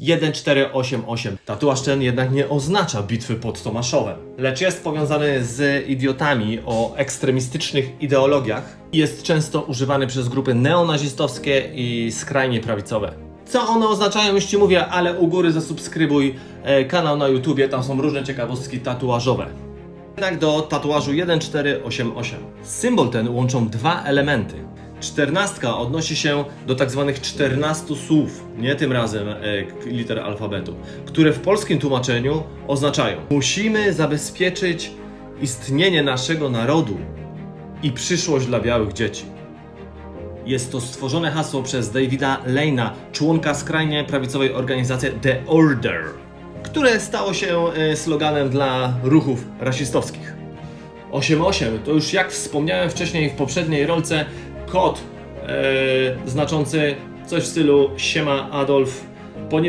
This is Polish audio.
1488. Tatuaż ten jednak nie oznacza bitwy pod Tomaszowem, lecz jest powiązany z idiotami o ekstremistycznych ideologiach i jest często używany przez grupy neonazistowskie i skrajnie prawicowe. Co one oznaczają, już Ci mówię, ale u góry zasubskrybuj e, kanał na YouTubie, tam są różne ciekawostki tatuażowe. Jednak do tatuażu 1488. Symbol ten łączą dwa elementy. Czternastka odnosi się do tak zwanych 14 słów, nie tym razem e, liter alfabetu, które w polskim tłumaczeniu oznaczają Musimy zabezpieczyć istnienie naszego narodu i przyszłość dla białych dzieci. Jest to stworzone hasło przez Davida Lane'a, członka skrajnie prawicowej organizacji The Order, które stało się e, sloganem dla ruchów rasistowskich. 88 to już jak wspomniałem wcześniej w poprzedniej rolce kod e, znaczący coś w stylu Siema Adolf